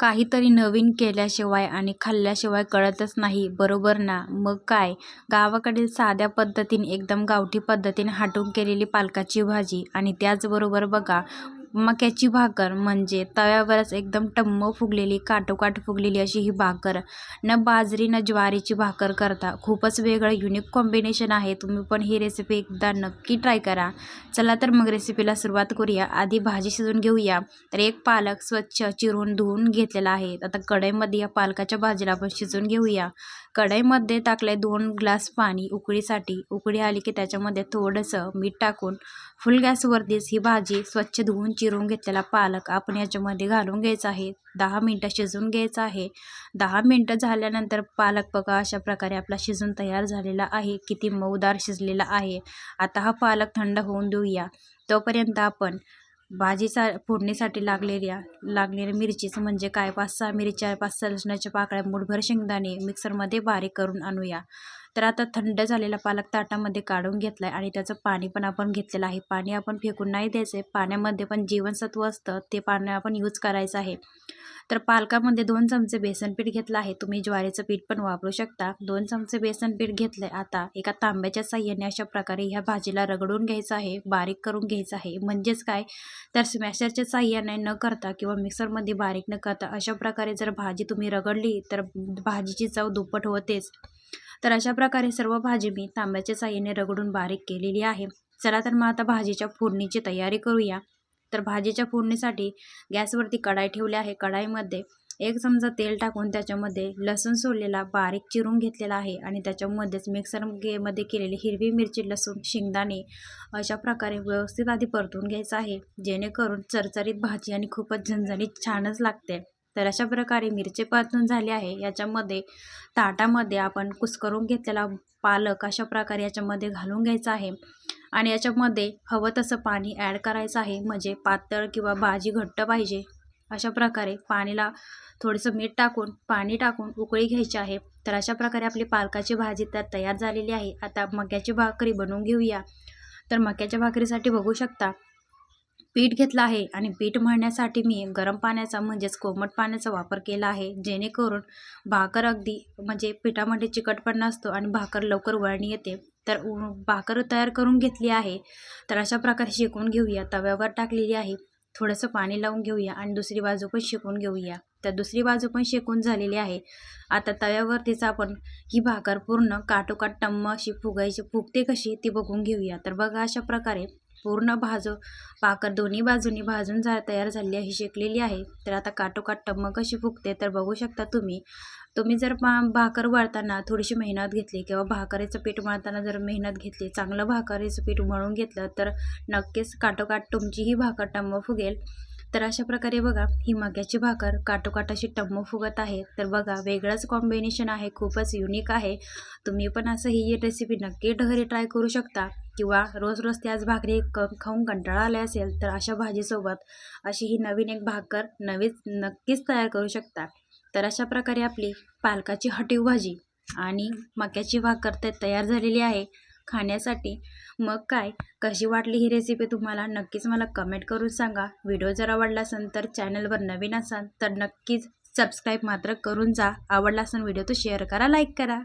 काहीतरी नवीन केल्याशिवाय आणि खाल्ल्याशिवाय कळतच नाही बरोबर ना? मग काय? गावाकडील साध्या पद्धतीने एकदम गावठी पद्धतीने हाटून केलेली पालकाची भाजी आणि त्याचबरोबर बघा मक्याची भाकर म्हणजे तव्यावरच एकदम टम्म फुगलेली काठोकाठ फुगलेली अशी ही भाकर. न बाजरी न ज्वारीची भाकर करता. खूपच वेगळं युनिक कॉम्बिनेशन आहे. तुम्ही पण ही रेसिपी एकदा नक्की ट्राय करा. चला तर मग रेसिपीला सुरुवात करूया. आधी भाजी शिजवून घेऊया. तर एक पालक स्वच्छ चिरून धुवून घेतलेला आहे. आता कढईमध्ये या पालकाच्या भाजीला आपण शिजवून घेऊया. कढईमध्ये टाकले दोन ग्लास पाणी उकळीसाठी. उकळी आली की त्याच्यामध्ये थोडंसं मीठ टाकून फुल गॅसवरतीच ही भाजी स्वच्छ धुवून चिरून घेतलेला पालक आपण याच्यामध्ये घालून घ्यायचा आहे. दहा मिनटं शिजवून घ्यायचं आहे. दहा मिनटं झाल्यानंतर पालक बघा अशा प्रकारे आपला शिजून तयार झालेला आहे. किती मऊदार शिजलेला आहे. आता हा पालक थंड होऊन देऊया. तोपर्यंत आपण भाजीचा फोडणीसाठी लागलेल्या लागलेल्या मिरचीचं म्हणजे काय? पाच सहा मिरच्या पाच सहा लसणाच्या पाकळ्या मुठभर शेंगदाणे मिक्सरमध्ये बारीक करून आणूया. तर आता थंड झालेला पालक ताटामध्ये काढून घेतला आहे आणि त्याचं पाणी पण आपण घेतलेलं आहे. पाणी आपण फेकून नाही द्यायचं आहे. पाण्यामध्ये पण जीवनसत्व असतं. ते पाणी आपण यूज करायचं आहे. तर पालकामध्ये दोन चमचे बेसन पीठ घेतलं आहे. तुम्ही ज्वारीचं पीठ पण वापरू शकता. दोन चमचे बेसन पीठ घेतलं आहे आता एका तांब्याच्या साह्याने अशा प्रकारे ह्या भाजीला रगडून घ्यायचं आहे. बारीक करून घ्यायचं आहे. म्हणजेच काय? तर स्मॅशरच्या साह्याने न करता किंवा मिक्सरमध्ये बारीक न करता अशा प्रकारे जर भाजी तुम्ही रगडली तर भाजीची चव दुप्पट होतेच. तर अशा प्रकारे सर्व भाजी मी तांब्याच्या साह्याने रगडून बारीक केलेली आहे. चला तर मग आता भाजीच्या फोडणीची तयारी करूया. तर भाजीच्या फोडणीसाठी गॅसवरती कढाई ठेवली आहे. कढाईमध्ये एक चमचा तेल टाकून त्याच्यामध्ये लसूण सोललेला बारीक चिरून घेतलेला आहे आणि त्याच्यामध्येच मिक्सरमध्ये केलेली हिरवी मिरची लसूण शेंगदाणे अशा प्रकारे व्यवस्थित आधी परतून घ्यायचं आहे. जेणेकरून चरचरीत भाजी आणि खूपच झणझणीत छानच लागते. तर अशा प्रकारे मिरचीपासून झाली आहे. याच्यामध्ये ताटामध्ये आपण कुस्करून घेतलेला पालक अशा प्रकारे याच्यामध्ये घालून घ्यायचा आहे. आणि याच्यामध्ये हवं तसं पाणी ॲड करायचं आहे. म्हणजे पातळ किंवा भाजी घट्ट पाहिजे. अशा प्रकारे पाणीला थोडंसं मीठ टाकून पाणी टाकून उकळी घ्यायची आहे. तर अशा प्रकारे आपली पालकाची भाजी तर तयार झालेली आहे. आता मक्याची भाकरी बनवून घेऊया. तर मक्याच्या भाकरीसाठी बघू शकता पीठ घेतलं आहे आणि पीठ मळण्यासाठी मी गरम पाण्याचा म्हणजेच कोमट पाण्याचा वापर केला आहे जेणेकरून भाकर अगदी म्हणजे पिठामध्ये चिकटपण नसतो आणि भाकर लवकर वळणी येते. तर भाकर तयार करून घेतली आहे. तर अशा प्रकारे शेकून घेऊया. तव्यावर टाकलेली आहे. थोडंसं पाणी लावून घेऊया आणि दुसरी बाजू पण शेकून घेऊया. तर दुसरी बाजू पण शेकून झालेली आहे. आता तव्यावरतीच आपण ही भाकर पूर्ण काटोकाट टम्म अशी फुगायची फुगते कशी ती बघून घेऊया. तर बघा अशा प्रकारे पूर्ण भाजू भाकर दोन्ही बाजूनी भाजून जा तयार झाली आहे शेकलेली आहे. तर आता काटोकाट टम्म कशी फुगते तर बघू शकता तुम्ही. तुम्ही जर पा भाकर वळताना थोडीशी मेहनत घेतली किंवा भाकरीचं पीठ मळताना जर मेहनत घेतली चांगलं भाकरीचं पीठ मळून घेतलं तर नक्कीच काटोकाट तुमचीही भाकर टम्म फुगेल. तर अशा प्रकारे बघा ही मक्याची भाकर काटोकाट अशी टम्म फुगत आहे. तर बघा वेगळंच कॉम्बिनेशन आहे खूपच युनिक आहे. तुम्ही पण असं ही रेसिपी नक्की घरी ट्राय करू शकता. किंवा रोज रोज त्याच भाकरी क खाऊन कंटाळा आले असेल तर अशा भाजीसोबत अशी ही नवीन एक भाकर नवीच नक्कीच तयार करू शकता. तर अशा प्रकारे आपली पालकाची हटीव भाजी आणि मक्याची भाकर ते तयार झालेली आहे खाण्यासाठी. मग काय कशी वाटली ही रेसिपी तुम्हाला? नक्कीच मला कमेंट करून सांगा. व्हिडिओ जर आवडला असेल तर चॅनलवर नवीन असाल तर नक्कीच सबस्क्राईब मात्र करून जा. आवडला असेल व्हिडिओ तो शेअर करा लाईक करा.